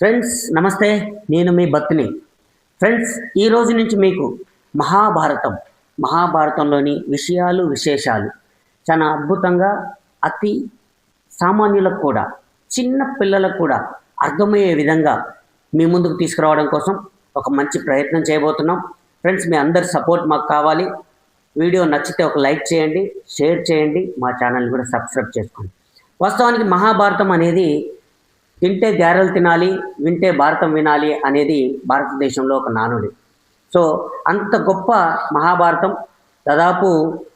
Friends నమస్తే. నేను మీ భక్తిని ఫ్రెండ్స్ ఈ రోజు నుంచి మీకు మహాభారతం మహాభారతంలోని విషయాలు విశేషాలు చాలా అద్భుతంగా అతి సామాన్యులకు కూడా చిన్న పిల్లలకు కూడా అర్థమయ్యే విధంగా మీ ముందుకు తీసుకురావడం కోసం ఒక మంచి ప్రయత్నం చేయబోతున్నాం. ఫ్రెండ్స్ మీ అందరి సపోర్ట్ మాకు కావాలి. వీడియో నచ్చితే ఒక లైక్ చేయండి షేర్ చేయండి మా ఛానల్ని కూడా సబ్స్క్రైబ్ చేసుకోండి. వాస్తవానికి మహాభారతం అనేది తింటే గారెలు తినాలి వింటే భారతం వినాలి అనేది భారతదేశంలో ఒక నానుడి. సో అంత గొప్ప మహాభారతం దాదాపు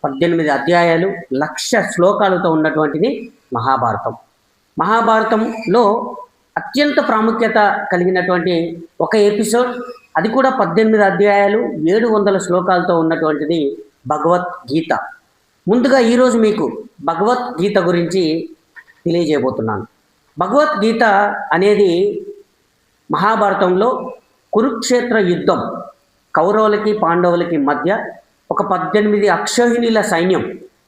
పద్దెనిమిది అధ్యాయాలు లక్ష శ్లోకాలతో ఉన్నటువంటిది మహాభారతం. మహాభారతంలో అత్యంత ప్రాముఖ్యత కలిగినటువంటి ఒక ఎపిసోడ్ అది కూడా పద్దెనిమిది అధ్యాయాలు ఏడు వందల శ్లోకాలతో ఉన్నటువంటిది భగవద్గీత. ముందుగా ఈరోజు మీకు భగవద్గీత గురించి తెలియజేయబోతున్నాను. భగవద్గీత అనేది మహాభారతంలో కురుక్షేత్ర యుద్ధం. కౌరవులకి పాండవులకి మధ్య ఒక పద్దెనిమిది అక్షోహిణీల సైన్యం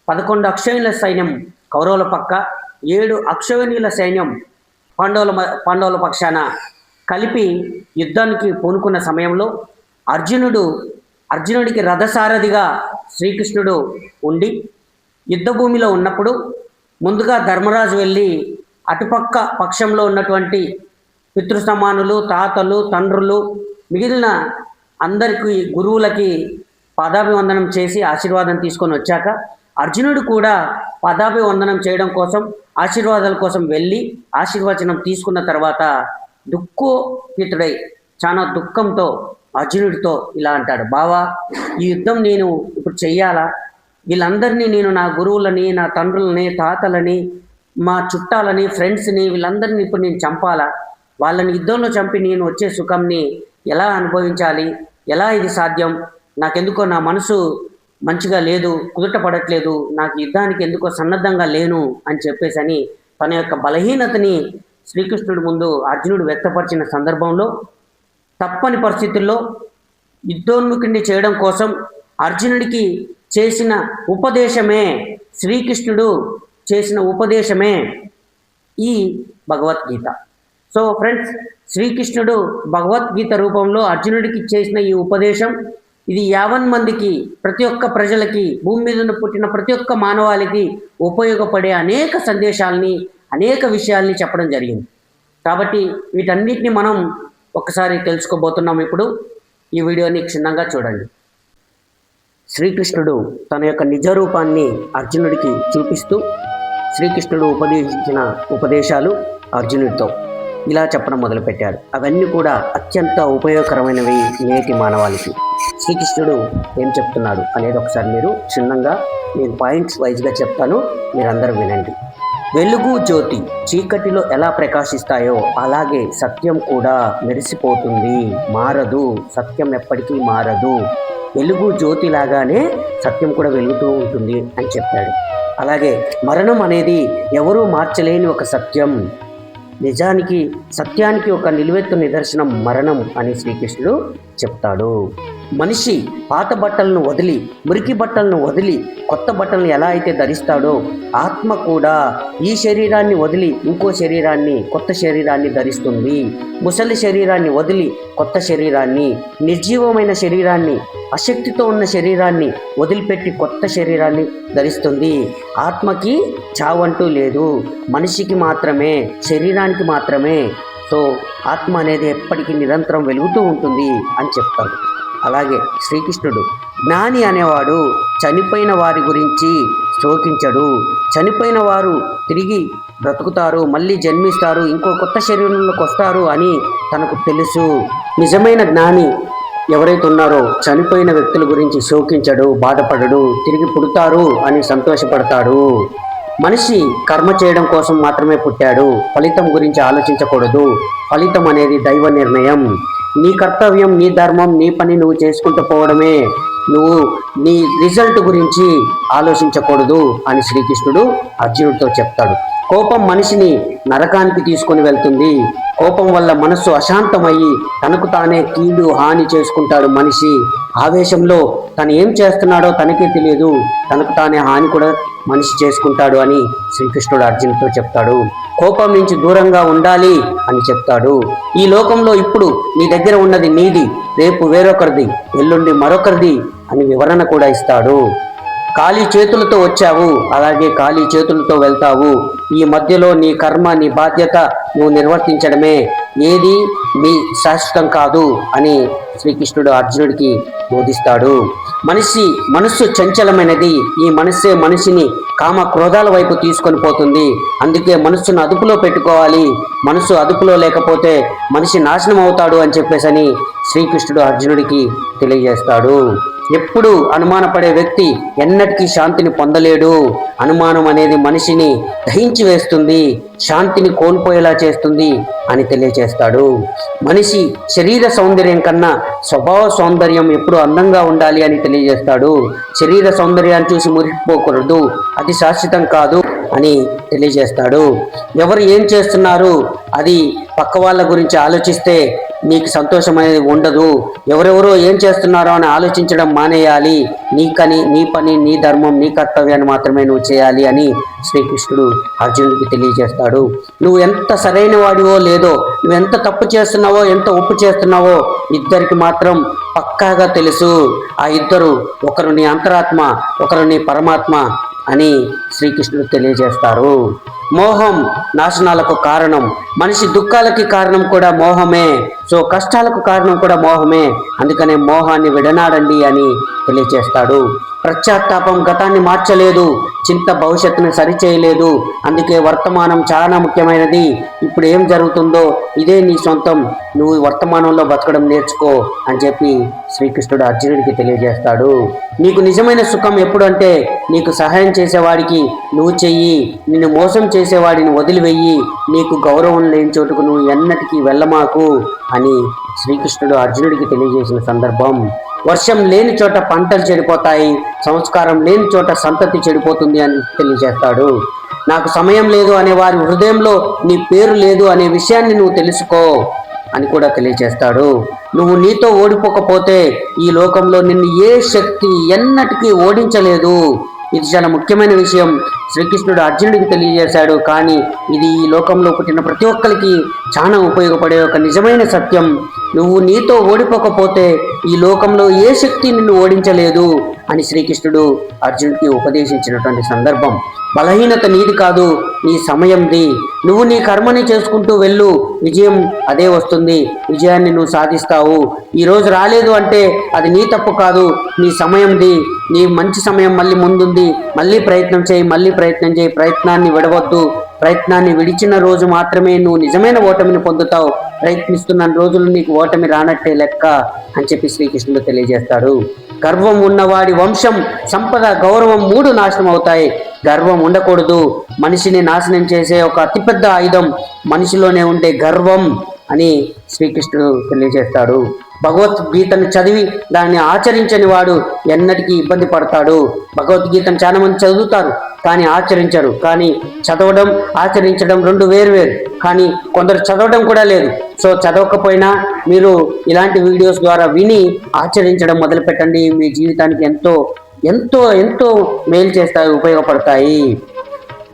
పదకొండు అక్షోహిణీల సైన్యం కౌరవుల పక్క ఏడు అక్షోహిణీల సైన్యం పాండవుల పాండవుల పక్షాన కలిపి యుద్ధానికి పూనుకున్న సమయంలో అర్జునుడు అర్జునుడికి రథసారథిగా శ్రీకృష్ణుడు ఉండి యుద్ధభూమిలో ఉన్నప్పుడు ముందుగా ధర్మరాజు వెళ్ళి అటుపక్క పక్షంలో ఉన్నటువంటి పితృ సమానులు తాతలు తండ్రులు మిగిలిన అందరికీ గురువులకి పాదాభివందనం చేసి ఆశీర్వాదం తీసుకొని వచ్చాక అర్జునుడు కూడా పాదాభివందనం చేయడం కోసం ఆశీర్వాదాల కోసం వెళ్ళి ఆశీర్వచనం తీసుకున్న తర్వాత దుఃఖోపితుడై చాలా దుఃఖంతో అర్జునుడితో ఇలా అంటాడు బావా ఈ యుద్ధం నేను ఇప్పుడు చెయ్యాలా? వీళ్ళందరినీ నేను నా గురువులని నా తండ్రులని తాతలని మా చుట్టాలని ఫ్రెండ్స్ని వీళ్ళందరినీ ఇప్పుడు నేను చంపాలా? వాళ్ళని యుద్ధంలో చంపి నేను వచ్చే సుఖంని ఎలా అనుభవించాలి? ఎలా ఇది సాధ్యం? నాకెందుకో నా మనసు మంచిగా లేదు కుదుట పడట్లేదు నాకు యుద్ధానికి ఎందుకో సన్నద్ధంగా లేను అని చెప్పేసి అని తన యొక్క బలహీనతని శ్రీకృష్ణుడి ముందు అర్జునుడు వ్యక్తపరిచిన సందర్భంలో తప్పని పరిస్థితుల్లో యుద్ధోన్ముఖిని చేయడం కోసం అర్జునుడికి చేసిన ఉపదేశమే శ్రీకృష్ణుడు చేసిన ఉపదేశమే ఈ భగవద్గీత. సో ఫ్రెండ్స్ శ్రీకృష్ణుడు భగవద్గీత రూపంలో అర్జునుడికి చేసిన ఈ ఉపదేశం ఇది యావన్ మందికి ప్రతి ఒక్క ప్రజలకి భూమి మీద పుట్టిన ప్రతి ఒక్క మానవాళికి ఉపయోగపడే అనేక సందేశాలని అనేక విషయాల్ని చెప్పడం జరిగింది. కాబట్టి వీటన్నిటిని మనం ఒకసారి తెలుసుకోబోతున్నాం ఇప్పుడు. ఈ వీడియోని క్షుణ్ణంగా చూడండి. శ్రీకృష్ణుడు తన యొక్క నిజ రూపాన్ని అర్జునుడికి చూపిస్తూ శ్రీకృష్ణుడు ఉపదేశించిన ఉపదేశాలు అర్జునుడితో ఇలా చెప్పడం మొదలుపెట్టాడు. అవన్నీ కూడా అత్యంత ఉపయోగకరమైనవి నేటి మానవాళికి. శ్రీకృష్ణుడు ఏం చెప్తున్నాడు అనేది ఒకసారి మీరు క్షుణ్ణంగా నేను పాయింట్స్ వైజ్గా చెప్తాను మీరందరూ వినండి. వెలుగు జ్యోతి చీకటిలో ఎలా ప్రకాశిస్తాయో అలాగే సత్యం కూడా మెరిసిపోతుంది మారదు సత్యం ఎప్పటికీ మారదు. వెలుగు జ్యోతి లాగానే సత్యం కూడా వెలుగుతూ ఉంటుంది అని చెప్పాడు. అలాగే మరణం అనేది ఎవరూ మార్చలేని ఒక సత్యం. నిజానికి సత్యానికి ఒక నిలువెత్తు నిదర్శనం మరణం అని శ్రీకృష్ణుడు చెప్తాడు. మనిషి పాత బట్టలను వదిలి మురికి బట్టలను వదిలి కొత్త బట్టలను ఎలా అయితే ధరిస్తాడో ఆత్మ కూడా ఈ శరీరాన్ని వదిలి ఇంకో శరీరాన్ని కొత్త శరీరాన్ని ధరిస్తుంది. ముసలి శరీరాన్ని వదిలి కొత్త శరీరాన్ని నిర్జీవమైన శరీరాన్ని అశక్తితో ఉన్న శరీరాన్ని వదిలిపెట్టి కొత్త శరీరాన్ని ధరిస్తుంది. ఆత్మకి చావంటూ లేదు. మనిషికి మాత్రమే శరీరానికి మాత్రమే. సో ఆత్మ అనేది ఎప్పటికీ నిరంతరం వెలుగుతూ ఉంటుంది అని చెప్తారు. అలాగే శ్రీకృష్ణుడు. జ్ఞాని అనేవాడు చనిపోయిన వారి గురించి శోకించడు. చనిపోయిన వారు తిరిగి బ్రతుకుతారు మళ్ళీ జన్మిస్తారు ఇంకో కొత్త శరీరంలోకి వస్తారు అని తనకు తెలుసు. నిజమైన జ్ఞాని ఎవరైతే ఉన్నారో చనిపోయిన వ్యక్తుల గురించి శోకించడు బాధపడడు తిరిగి పుడతారు అని సంతోషపడతాడు. మనిషి కర్మ చేయడం కోసం మాత్రమే పుట్టాడు. ఫలితం గురించి ఆలోచించకూడదు. ఫలితం అనేది దైవ నిర్ణయం. నీ కర్తవ్యం నీ ధర్మం నీ పని నువ్వు చేసుకుంటూ పోవడమే. నువ్వు నీ రిజల్ట్ గురించి ఆలోచించకూడదు అని శ్రీకృష్ణుడు అర్జునుడితో చెప్తాడు. కోపం మనిషిని నరకానికి తీసుకొని వెళ్తుంది. కోపం వల్ల మనస్సు అశాంతమయ్యి తనకు తానే కీడు హాని చేసుకుంటాడు మనిషి. ఆవేశంలో తను ఏం చేస్తున్నాడో తనకే తెలియదు. తనకు తానే హాని కూడా మనిషి చేసుకుంటాడు అని శ్రీకృష్ణుడు అర్జునుడితో చెప్తాడు. కోపం నుంచి దూరంగా ఉండాలి అని చెప్తాడు. ఈ లోకంలో ఇప్పుడు నీ దగ్గర ఉన్నది నీది. రేపు వేరొకరిది ఎల్లుండి మరొకరిది అని వివరణ కూడా ఇస్తాడు. ఖాళీ చేతులతో వచ్చావు అలాగే ఖాళీ చేతులతో వెళ్తావు. ఈ మధ్యలో నీ కర్మ నీ బాధ్యత నువ్వు నిర్వర్తించడమే. ఏది మీ శాశ్వతం కాదు అని శ్రీకృష్ణుడు అర్జునుడికి బోధిస్తాడు. మనిషి మనస్సు చంచలమైనది ఈ మనస్సే మనిషిని కామ క్రోధాల వైపు తీసుకొని పోతుంది. అందుకే మనస్సును అదుపులో పెట్టుకోవాలి. మనస్సు అదుపులో లేకపోతే మనిషి నాశనం అవుతాడు అని చెప్పేసి అని శ్రీకృష్ణుడు అర్జునుడికి తెలియజేస్తాడు. ఎప్పుడు అనుమానపడే వ్యక్తి ఎన్నటికీ శాంతిని పొందలేడు. అనుమానం అనేది మనిషిని దహించి వేస్తుంది శాంతిని కోల్పోయేలా చేస్తుంది అని తెలియజేస్తాడు మనిషి శరీర సౌందర్యం కన్నా స్వభావ సౌందర్యం ఎప్పుడు అందంగా ఉండాలి అని తెలియజేస్తాడు. శరీర సౌందర్యాన్ని చూసి మురిగిపోకూడదు అది శాశ్వతం కాదు అని తెలియజేస్తాడు. ఎవరు ఏం చేస్తున్నారు అది పక్క వాళ్ళ గురించి ఆలోచిస్తే నీకు సంతోషం అనేది ఉండదు. ఎవరెవరో ఏం చేస్తున్నారో అని ఆలోచించడం మానేయాలి. నీకని నీ పని నీ ధర్మం నీ కర్తవ్యాన్ని మాత్రమే నువ్వు చేయాలి అని శ్రీకృష్ణుడు అర్జునుడికి తెలియజేస్తాడు. నువ్వు ఎంత సరైన వాడివో లేదో నువ్వు ఎంత తప్పు చేస్తున్నావో ఎంత ఉప్పు చేస్తున్నావో ఇద్దరికి మాత్రం పక్కాగా తెలుసు. ఆ ఇద్దరు ఒకరు నీ అంతరాత్మ ఒకరు నీ పరమాత్మ అని శ్రీకృష్ణుడు తెలియజేస్తారు. మోహం నాశనాలకు కారణం. మనిషి దుఃఖాలకి కారణం కూడా మోహమే. సో కష్టాలకు కారణం కూడా మోహమే. అందుకనే మోహాన్ని విడనాడండి అని తెలియజేస్తాడు ప్రత్యాత్తాపం గతాన్ని మార్చలేదు. చింత భవిష్యత్తును సరిచేయలేదు. అందుకే వర్తమానం చాలా ముఖ్యమైనది. ఇప్పుడు ఏం జరుగుతుందో ఇదే నీ సొంతం. నువ్వు వర్తమానంలో బతకడం నేర్చుకో అని చెప్పి శ్రీకృష్ణుడు అర్జునుడికి తెలియజేస్తాడు. నీకు నిజమైన సుఖం ఎప్పుడంటే నీకు సహాయం చేసేవాడికి నువ్వు చెయ్యి. నిన్ను మోసం చేసేవాడిని వదిలివెయ్యి నీకు గౌరవం లేని చోటుకు నువ్వు ఎన్నటికీ వెళ్ళమాకు అని శ్రీకృష్ణుడు అర్జునుడికి తెలియజేసిన సందర్భం. వర్షం లేని చోట పంటలు చెడిపోతాయి సంస్కారం లేని చోట సంతతి చెడిపోతుంది అని తెలియజేస్తాడు. నాకు సమయం లేదు అనే వారి హృదయంలో నీ పేరు లేదు అనే విషయాన్ని నువ్వు తెలుసుకో అని కూడా తెలియజేస్తాడు. నువ్వు నీతో ఓడిపోకపోతే ఈ లోకంలో నిన్ను ఏ శక్తి ఎన్నటికీ ఓడించలేదు. ఇది చాలా ముఖ్యమైన విషయం. శ్రీకృష్ణుడు అర్జునుడికి తెలియజేశాడు. కానీ ఇది ఈ లోకంలో పుట్టిన ప్రతి ఒక్కరికి చాలా ఉపయోగపడే ఒక నిజమైన సత్యం. నువ్వు నీతో ఓడిపోకపోతే ఈ లోకంలో ఏ శక్తి నిన్ను ఓడించలేదు అని శ్రీకృష్ణుడు అర్జునుడికి ఉపదేశించినటువంటి సందర్భం. బలహీనత నీది కాదు నీ సమయంది. నువ్వు నీ కర్మని చేసుకుంటూ వెళ్ళు. విజయం అదే వస్తుంది. విజయాన్ని నువ్వు సాధిస్తావు. ఈ రోజు రాలేదు అంటే అది నీ తప్పు కాదు. నీ సమయంది నీ మంచి సమయం మళ్ళీ ముందుంది. మళ్ళీ ప్రయత్నం చేయి మళ్ళీ ప్రయత్నం చేయి. ప్రయత్నాన్ని విడవద్దు. ప్రయత్నాన్ని విడిచిన రోజు మాత్రమే నువ్వు నిజమైన ఓటమిని పొందుతావు. ప్రయత్నిస్తున్న రోజులు నీకు ఓటమి రానట్టే లెక్క అని చెప్పి శ్రీకృష్ణుడు తెలియజేస్తాడు. గర్వం ఉన్నవాడి వంశం సంపద గౌరవం మూడు నాశనం అవుతాయి. గర్వం ఉండకూడదు. మనిషిని నాశనం చేసే ఒక అతిపెద్ద ఆయుధం మనిషిలోనే ఉండే గర్వం అని శ్రీకృష్ణుడు తెలియజేస్తాడు. భగవద్గీతను చదివి దాన్ని ఆచరించని వాడు ఎన్నటికీ ఇబ్బంది పడతాడు. భగవద్గీతను చాలా మంది చదువుతారు కానీ ఆచరించరు. కానీ చదవడం ఆచరించడం రెండు వేరు వేరు. కానీ కొందరు చదవడం కూడా లేదు. సో చదవకపోయినా మీరు ఇలాంటి వీడియోస్ ద్వారా విని ఆచరించడం మొదలుపెట్టండి. మీ జీవితానికి ఎంతో ఎంతో ఎంతో మేలు చేస్తాయి ఉపయోగపడతాయి.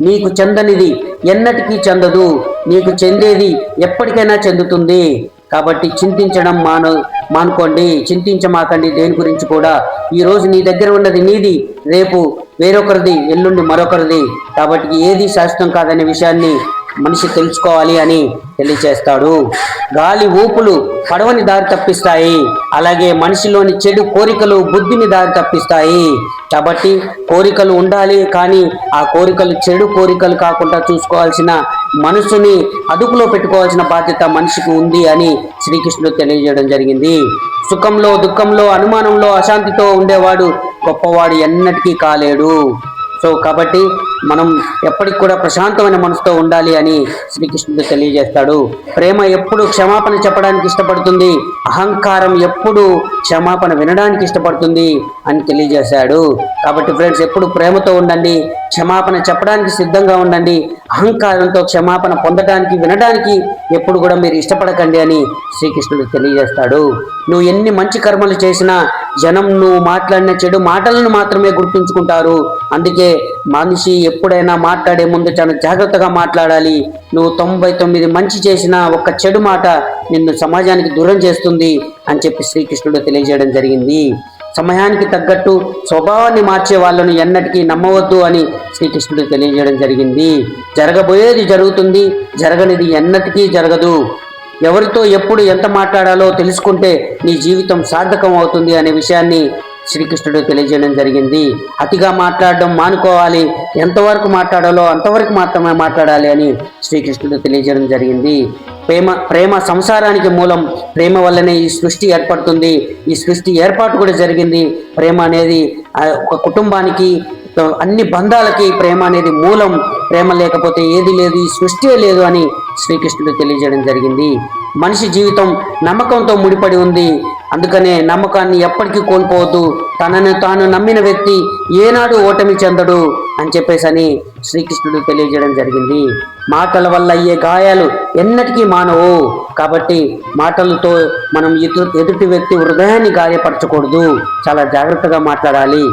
నీకు చెందనిది ఎన్నటికీ చెందదు. నీకు చెందేది ఎప్పటికైనా చెందుతుంది. కాబట్టి చింతించడం మాను మానుకోండి. చింతించమాకండి దేని గురించి కూడా. ఈ రోజు నీ దగ్గర ఉన్నది నీది. రేపు వేరొకరిది ఎల్లుండి మరొకరిది. కాబట్టి ఏది శాశ్వతం కాదనే విషయాన్ని మనిషి తెలుసుకోవాలి అని తెలియచేస్తాడు. గాలి ఊపులు పడవని దారి తప్పిస్తాయి. అలాగే మనిషిలోని చెడు కోరికలు బుద్ధిని దారి తప్పిస్తాయి. కాబట్టి కోరికలు ఉండాలి కానీ ఆ కోరికలు చెడు కోరికలు కాకుండా చూసుకోవాల్సిన మనసుని అదుపులో పెట్టుకోవాల్సిన బాధ్యత మనిషికి ఉంది అని శ్రీకృష్ణుడు తెలియజేయడం జరిగింది. సుఖంలో దుఃఖంలో అనుమానంలో అశాంతితో ఉండేవాడు గొప్పవాడు ఎన్నటికీ కాలేడు. సో కాబట్టి మనం ఎప్పటికి కూడా ప్రశాంతమైన మనసుతో ఉండాలి అని శ్రీకృష్ణుడు తెలియజేస్తాడు. ప్రేమ ఎప్పుడు క్షమాపణ చెప్పడానికి ఇష్టపడుతుంది? అహంకారం ఎప్పుడు క్షమాపణ వినడానికి ఇష్టపడుతుంది అని తెలియజేశాడు. కాబట్టి ఫ్రెండ్స్ ఎప్పుడు ప్రేమతో ఉండండి క్షమాపణ చెప్పడానికి సిద్ధంగా ఉండండి అహంకారంతో క్షమాపణ పొందడానికి వినడానికి ఎప్పుడు కూడా మీరు ఇష్టపడకండి అని శ్రీకృష్ణుడు తెలియజేస్తాడు. నువ్వు ఎన్ని మంచి కర్మలు చేసినా జనం నువ్వు మాట్లాడిన చెడు మాటలను మాత్రమే గుర్తుంచుకుంటారు. అందుకే మనిషి ఎప్పుడైనా మాట్లాడే ముందు చాలా జాగ్రత్తగా మాట్లాడాలి. నువ్వు తొంభై తొమ్మిది మంచి చేసిన ఒక్క చెడు మాట నిన్ను సమాజానికి దూరం చేస్తుంది అని చెప్పి శ్రీకృష్ణుడు తెలియజేయడం జరిగింది. సమయానికి తగ్గట్టు స్వభావాన్ని మార్చే వాళ్ళను ఎన్నటికీ నమ్మవద్దు అని శ్రీకృష్ణుడు తెలియజేయడం జరిగింది. జరగబోయేది జరుగుతుంది జరగనిది ఎన్నటికీ జరగదు. ఎవరితో ఎప్పుడు ఎంత మాట్లాడాలో తెలుసుకుంటే నీ జీవితం సార్థకం అవుతుంది అనే విషయాన్ని శ్రీకృష్ణుడు తెలియజేయడం జరిగింది. అతిగా మాట్లాడడం మానుకోవాలి. ఎంతవరకు మాట్లాడాలో అంతవరకు మాత్రమే మాట్లాడాలి అని శ్రీకృష్ణుడు తెలియజేయడం జరిగింది. ప్రేమ ప్రేమ సంసారానికి మూలం. ప్రేమ వల్లనే ఈ సృష్టి ఏర్పడుతుంది. ఈ సృష్టి ఏర్పాటు కూడా జరిగింది. ప్రేమ అనేది ఒక కుటుంబానికి అన్ని బంధాలకి ప్రేమ అనేది మూలం. ప్రేమ లేకపోతే ఏది లేదు ఈ సృష్టియే లేదు అని శ్రీకృష్ణుడు తెలియజేయడం జరిగింది. మనిషి జీవితం నమ్మకంతో ముడిపడి ఉంది. అందుకనే నమ్మకాన్ని ఎప్పటికీ కోల్పోవద్దు. తనను తాను నమ్మిన వ్యక్తి ఏనాడు ఓటమి చెందడు అని చెప్పేసి అని శ్రీకృష్ణుడు తెలియజేయడం జరిగింది. మాటల వల్ల అయ్యే గాయాలు ఎన్నటికీ మానవు. కాబట్టి మాటలతో మనం ఎదుటి వ్యక్తి హృదయాన్ని గాయపరచకూడదు. చాలా జాగ్రత్తగా మాట్లాడాలి.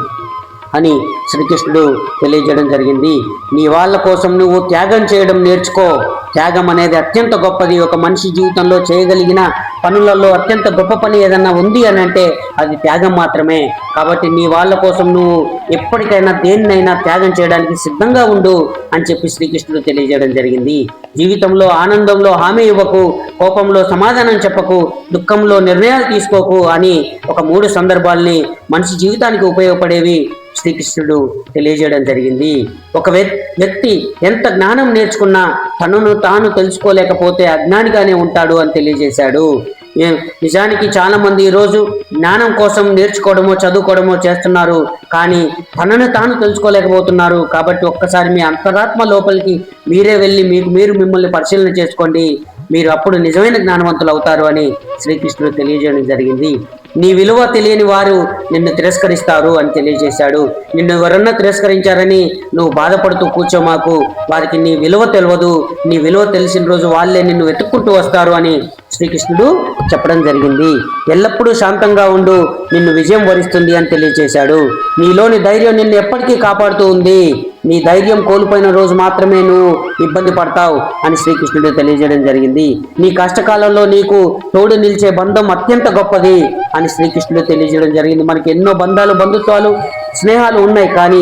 అని శ్రీకృష్ణుడు తెలియజేయడం జరిగింది. నీ వాళ్ళ కోసం నువ్వు త్యాగం చేయడం నేర్చుకో. త్యాగం అనేది అత్యంత గొప్పది. ఒక మనిషి జీవితంలో చేయగలిగిన పనులలో అత్యంత గొప్ప పని ఏదన్నా ఉంది అని అంటే అది త్యాగం మాత్రమే. కాబట్టి నీ వాళ్ళ కోసం నువ్వు ఎప్పటికైనా దేన్నైనా త్యాగం చేయడానికి సిద్ధంగా ఉండు అని చెప్పి శ్రీకృష్ణుడు తెలియజేయడం జరిగింది. జీవితంలో ఆనందంలో హామీ ఇవ్వకు కోపంలో సమాధానం చెప్పకు దుఃఖంలో నిర్ణయాలు తీసుకోకు అని ఒక మూడు సందర్భాల్ని మనిషి జీవితానికి ఉపయోగపడేవి శ్రీకృష్ణుడు తెలియజేయడం జరిగింది. ఒక వ్యక్తి ఎంత జ్ఞానం నేర్చుకున్నా తనను తాను తెలుసుకోలేకపోతే అజ్ఞానిగానే ఉంటాడు అని తెలియజేశాడు. నిజానికి చాలా మంది ఈరోజు జ్ఞానం కోసం నేర్చుకోవడమో చదువుకోవడమో చేస్తున్నారు. కానీ తనను తాను తెలుసుకోలేకపోతున్నారు. కాబట్టి ఒక్కసారి మీ అంతరాత్మ లోపలికి మీరే వెళ్ళి మీకు మీరు మిమ్మల్ని పరిశీలన చేసుకోండి. మీరు అప్పుడు నిజమైన జ్ఞానవంతులు అవుతారు అని శ్రీకృష్ణుడు తెలియజేయడం జరిగింది. నీ విలువ తెలియని వారు నిన్ను తిరస్కరిస్తారు అని తెలియజేశాడు. నిన్ను ఎవరన్నా తిరస్కరించారని నువ్వు బాధపడుతూ కూర్చో మాకు. వారికి నీ విలువ తెలియదు. నీ విలువ తెలిసిన రోజు వాళ్ళే నిన్ను వెతుక్కుంటూ వస్తారు అని శ్రీకృష్ణుడు చెప్పడం జరిగింది. ఎల్లప్పుడూ శాంతంగా ఉండు. నిన్ను విజయం వరిస్తుంది అని తెలియజేశాడు. నీలోని ధైర్యం నిన్ను ఎప్పటికీ కాపాడుతూ ఉంది. నీ ధైర్యం కోల్పోయిన రోజు మాత్రమే నువ్వు ఇబ్బంది పడతావు అని శ్రీకృష్ణుడు తెలియజేయడం జరిగింది. నీ కష్టకాలంలో నీకు తోడు నిలిచే బంధం అత్యంత గొప్పది అని శ్రీకృష్ణుడు తెలియజేయడం జరిగింది. మనకి ఎన్నో బంధాలు బంధుత్వాలు స్నేహాలు ఉన్నాయి కానీ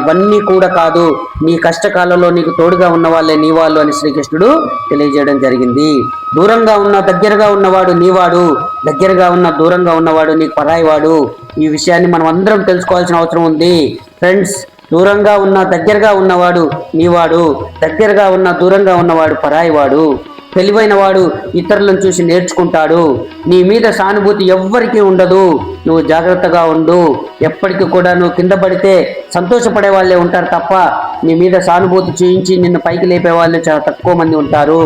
ఇవన్నీ కూడా కాదు. నీ కష్టకాలంలో నీకు తోడుగా ఉన్న వాళ్ళే నీ వాళ్ళు అని శ్రీకృష్ణుడు తెలియజేయడం జరిగింది. దూరంగా ఉన్న దగ్గరగా ఉన్నవాడు నీవాడు దగ్గరగా ఉన్న దూరంగా ఉన్నవాడు నీకు పరాయివాడు ఈ విషయాన్ని మనం అందరం తెలుసుకోవాల్సిన అవసరం ఉంది. ఫ్రెండ్స్ దూరంగా ఉన్న దగ్గరగా ఉన్నవాడు నీవాడు దగ్గరగా ఉన్న దూరంగా ఉన్నవాడు పరాయివాడు తెలివైన వాడు ఇతరులను చూసి నేర్చుకుంటాడు. నీ మీద సానుభూతి ఎవ్వరికీ ఉండదు. నువ్వు జాగ్రత్తగా ఉండు. ఎప్పటికీ కూడా నువ్వు కింద పడితే సంతోషపడే వాళ్ళే ఉంటారు తప్ప నీ మీద సానుభూతి చూయించి నిన్ను పైకి లేపే వాళ్ళు చాలా తక్కువ మంది ఉంటారు.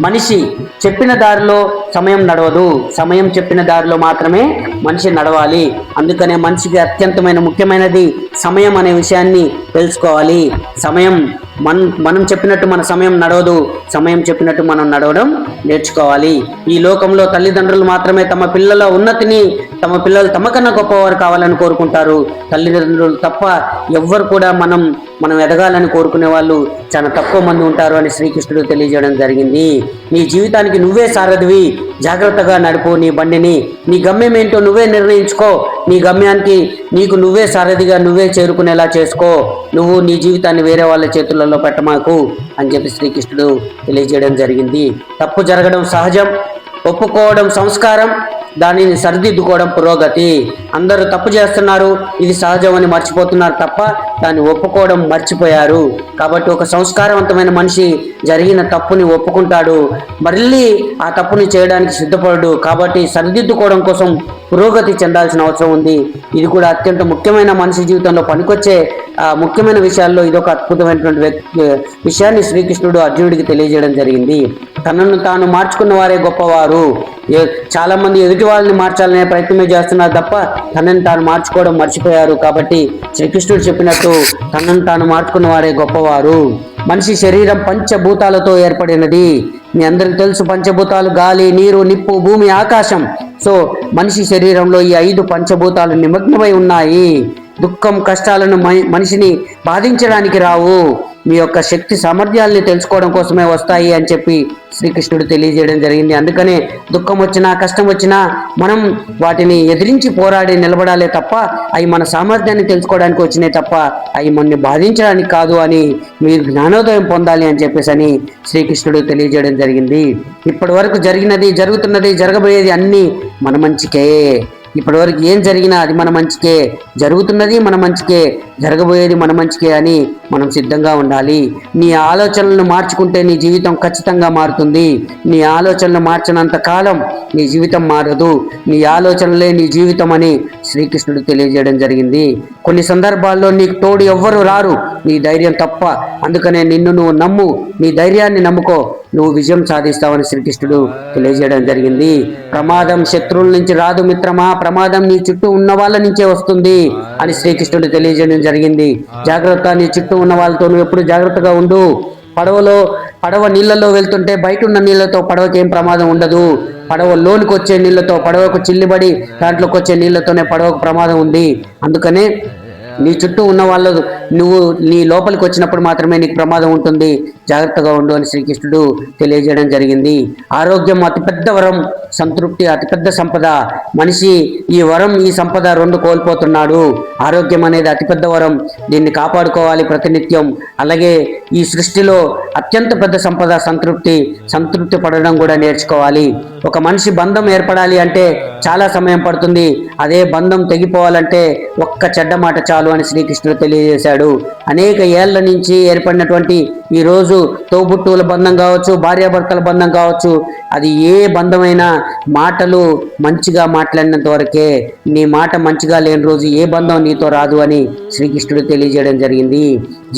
మనిషి చెప్పిన దారిలో సమయం నడవదు. సమయం చెప్పిన దారిలో మాత్రమే మనిషి నడవాలి. అందుకనే మనిషికి అత్యంతమైన ముఖ్యమైనది సమయం అనే విషయాన్ని తెలుసుకోవాలి. సమయం మనం మనం చెప్పినట్టు మన సమయం నడవదు. సమయం చెప్పినట్టు మనం నడవడం నేర్చుకోవాలి. ఈ లోకంలో తల్లిదండ్రులు మాత్రమే తమ పిల్లల ఉన్నతిని తమ పిల్లలు తమకన్నా గొప్పవారు కావాలని కోరుకుంటారు. తల్లిదండ్రులు తప్ప ఎవ్వరు కూడా మనం మనం ఎదగాలని కోరుకునే వాళ్ళు చాలా తక్కువ మంది ఉంటారు అని శ్రీకృష్ణుడు తెలియజేయడం జరిగింది. నీ జీవితానికి నువ్వే సారథివి. జాగ్రత్తగా నడుపు నీ బండిని. నీ గమ్యం ఏంటో నువ్వే నిర్ణయించుకో. నీ గమ్యానికి నీకు నువ్వే సారథిగా నువ్వే చేరుకునేలా చేసుకో. నువ్వు నీ జీవితాన్ని వేరే వాళ్ళ చేతులలో పెట్టమాకు అని చెప్పి శ్రీకృష్ణుడు తెలియజేయడం జరిగింది. తప్పు జరగడం సహజం. ఒప్పుకోవడం సంస్కారం. దానిని సరిదిద్దుకోవడం పురోగతి. అందరూ తప్పు చేస్తున్నారు. ఇది సహజమని మర్చిపోతున్నారు తప్ప దాన్ని ఒప్పుకోవడం మర్చిపోయారు. కాబట్టి ఒక సంస్కారవంతమైన మనిషి జరిగిన తప్పుని ఒప్పుకుంటాడు. మళ్ళీ ఆ తప్పుని చేయడానికి సిద్ధపడడు. కాబట్టి సరిదిద్దుకోవడం కోసం పురోగతి చెందాల్సిన అవసరం ఉంది. ఇది కూడా అత్యంత ముఖ్యమైన మనిషి జీవితంలో పనికొచ్చే ముఖ్యమైన విషయాల్లో ఇదొక అద్భుతమైనటువంటి వ్యక్తి విషయాన్ని శ్రీకృష్ణుడు అర్జునుడికి తెలియజేయడం జరిగింది. తనను తాను మార్చుకున్న వారే గొప్పవారు. చాలామంది చాలా మంది ఎదుటి వాళ్ళని మార్చాలనే ప్రయత్నమే చేస్తున్నారు తప్ప తనని తాను మార్చుకోవడం మర్చిపోయారు కాబట్టి శ్రీకృష్ణుడు చెప్పినట్టు తనను తాను మార్చుకున్న వారే గొప్పవారు. మనిషి శరీరం పంచభూతాలతో ఏర్పడినది. మీ అందరికి తెలుసు పంచభూతాలు గాలి నీరు నిప్పు భూమి ఆకాశం. సో మనిషి శరీరంలో ఈ ఐదు పంచభూతాలు నిమగ్నమై ఉన్నాయి. దుఃఖం కష్టాలను మ- మనిషిని బాధించడానికి రావు. మీ యొక్క శక్తి సామర్థ్యాల్ని తెలుసుకోవడం కోసమే వస్తాయి అని చెప్పి శ్రీకృష్ణుడు తెలియజేయడం జరిగింది. అందుకనే దుఃఖం వచ్చినా కష్టం వచ్చినా మనం వాటిని ఎదిరించి పోరాడి నిలబడాలే తప్ప అవి మన సామర్థ్యాన్ని తెలుసుకోవడానికి వచ్చినాయి తప్ప అవి మనని బాధించడానికి కాదు అని మీరు జ్ఞానోదయం పొందాలి అని చెప్పేసి అని శ్రీకృష్ణుడు తెలియజేయడం జరిగింది. ఇప్పటి వరకు జరిగినది జరుగుతున్నది జరగబోయేది అన్నీ మన మంచికే. ఇప్పటివరకు ఏం జరిగినా అది మన మంచికే. జరుగుతున్నది మన మంచికే. జరగబోయేది మన మంచికే అని మనం సిద్ధంగా ఉండాలి. నీ ఆలోచనలను మార్చుకుంటే నీ జీవితం ఖచ్చితంగా మారుతుంది. నీ ఆలోచనలు మార్చినంత కాలం నీ జీవితం మారదు. నీ ఆలోచనలే నీ జీవితం అని శ్రీకృష్ణుడు తెలియజేయడం జరిగింది. కొన్ని సందర్భాల్లో నీకు తోడు ఎవ్వరు రారు. నీ ధైర్యం తప్ప. అందుకనే నిన్ను నువ్వు నమ్ము. నీ ధైర్యాన్ని నమ్ముకో. నువ్వు విజయం సాధిస్తావని శ్రీకృష్ణుడు తెలియజేయడం జరిగింది. ప్రమాదం శత్రువుల నుంచి రాదు మిత్రమా? ప్రమాదం నీ చుట్టూ ఉన్న వాళ్ళ నుంచే వస్తుంది అని శ్రీకృష్ణుడు తెలియజేయడం జరిగింది. జాగ్రత్త నీ చుట్టూ ఉన్న వాళ్ళతో నువ్వు ఎప్పుడు జాగ్రత్తగా ఉండు. పడవలో పడవ నీళ్ళలో వెళ్తుంటే బయట ఉన్న నీళ్ళతో పడవకి ఏం ప్రమాదం ఉండదు. పడవ లోనికి వచ్చే నీళ్ళతో పడవకు చిల్లిబడి దాంట్లోకి వచ్చే నీళ్ళతోనే పడవకు ప్రమాదం ఉంది. అందుకనే నీ చుట్టూ ఉన్న వాళ్ళు నువ్వు నీ లోపలికి వచ్చినప్పుడు మాత్రమే నీకు ప్రమాదం ఉంటుంది. జాగ్రత్తగా ఉండు అని శ్రీకృష్ణుడు తెలియజేయడం జరిగింది. ఆరోగ్యం అతిపెద్ద వరం సంతృప్తి అతిపెద్ద సంపద. మనిషి ఈ వరం ఈ సంపద రెండు కోల్పోతున్నాడు. ఆరోగ్యం అనేది అతిపెద్ద వరం. దీన్ని కాపాడుకోవాలి ప్రతినిత్యం. అలాగే ఈ సృష్టిలో అత్యంత పెద్ద సంపద సంతృప్తి సంతృప్తి పడడం కూడా నేర్చుకోవాలి. ఒక మనిషి బంధం ఏర్పడాలి అంటే చాలా సమయం పడుతుంది. అదే బంధం తెగిపోవాలంటే ఒక్క చెడ్డ మాట చాలు. అని శ్రీకృష్ణుడు తెలియజేశాడు. అనేక ఏళ్ళ నుంచి ఏర్పడినటువంటి ఈ రోజు తోబుట్టువుల బంధం కావచ్చు భార్యాభర్తల బంధం కావచ్చు అది ఏ బంధమైనా మాటలు మంచిగా మాట్లాడినంత వరకే నీ మాట మంచిగా లేని రోజు ఏ బంధం నీతో రాదు అని శ్రీకృష్ణుడు తెలియజేయడం జరిగింది.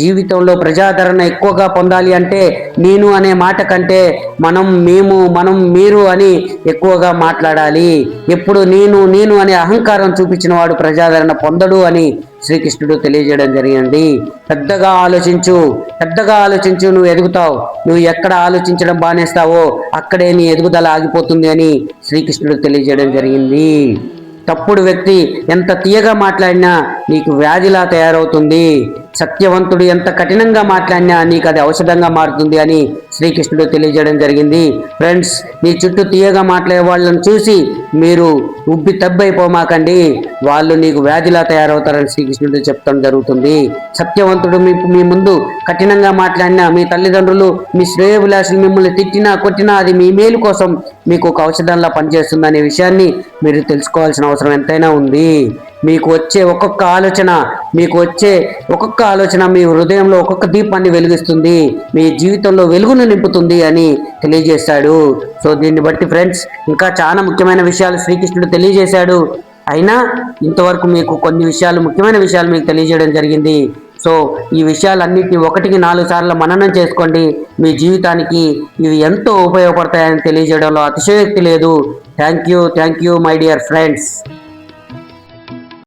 జీవితంలో ప్రజాదరణ ఎక్కువగా పొందాలి అంటే నేను అనే మాట కంటే మనం మేము మనం మీరు అని ఎక్కువగా మాట్లాడాలి. ఎప్పుడు నేను నేను అనే అహంకారం చూపించిన వాడు ప్రజాదరణ పొందడు అని శ్రీకృష్ణుడు తెలియజేయడం జరిగింది. పెద్దగా ఆలోచించు పెద్దగా ఆలోచించు నువ్వు ఎదుగుతావు. నువ్వు ఎక్కడ ఆలోచించడం బానేస్తావో అక్కడే నీ ఎదుగుదల ఆగిపోతుంది అని శ్రీకృష్ణుడు తెలియజేయడం జరిగింది. తప్పుడు వ్యక్తి ఎంత తీయగా మాట్లాడినా నీకు వ్యాధిలా తయారవుతుంది. సత్యవంతుడు ఎంత కఠినంగా మాట్లాడినా నీకు అది ఔషధంగా మారుతుంది అని శ్రీకృష్ణుడు తెలియజేయడం జరిగింది. ఫ్రెండ్స్ మీ చుట్టూ తీయగా మాట్లాడే వాళ్ళని చూసి మీరు ఉబ్బి తబ్బైపోమాకండి. వాళ్ళు నీకు వ్యాధిలా తయారవుతారని శ్రీకృష్ణుడు చెప్తాం జరుగుతుంది. సత్యవంతుడు మీ మీ ముందు కఠినంగా మాట్లాడినా మీ తల్లిదండ్రులు మీ శ్రేయభిలాషులు మిమ్మల్ని తిట్టినా కొట్టినా అది మీ మేలు కోసం మీకు ఒక ఔషధంలా పనిచేస్తుంది అనే విషయాన్ని మీరు తెలుసుకోవాల్సిన అవసరం ఎంతైనా ఉంది. మీకు వచ్చే ఒక్కొక్క ఆలోచన మీకు వచ్చే ఒక్కొక్క ఆలోచన మీ హృదయంలో ఒక్కొక్క దీపాన్ని వెలిగిస్తుంది మీ జీవితంలో వెలుగును నింపుతుంది అని తెలియజేశాడు. సో దీన్ని బట్టి ఫ్రెండ్స్ ఇంకా చాలా ముఖ్యమైన విషయాలు శ్రీకృష్ణుడు తెలియజేశాడు. అయినా ఇంతవరకు మీకు కొన్ని విషయాలు ముఖ్యమైన విషయాలు మీకు తెలియజేయడం జరిగింది. సో ఈ విషయాలన్నిటిని ఒకటికి నాలుగు సార్లు మననం చేసుకోండి. మీ జీవితానికి ఇవి ఎంతో ఉపయోగపడతాయని తెలియజేయడంలో అతిశయోక్తి లేదు. Thank you thank you my dear friends.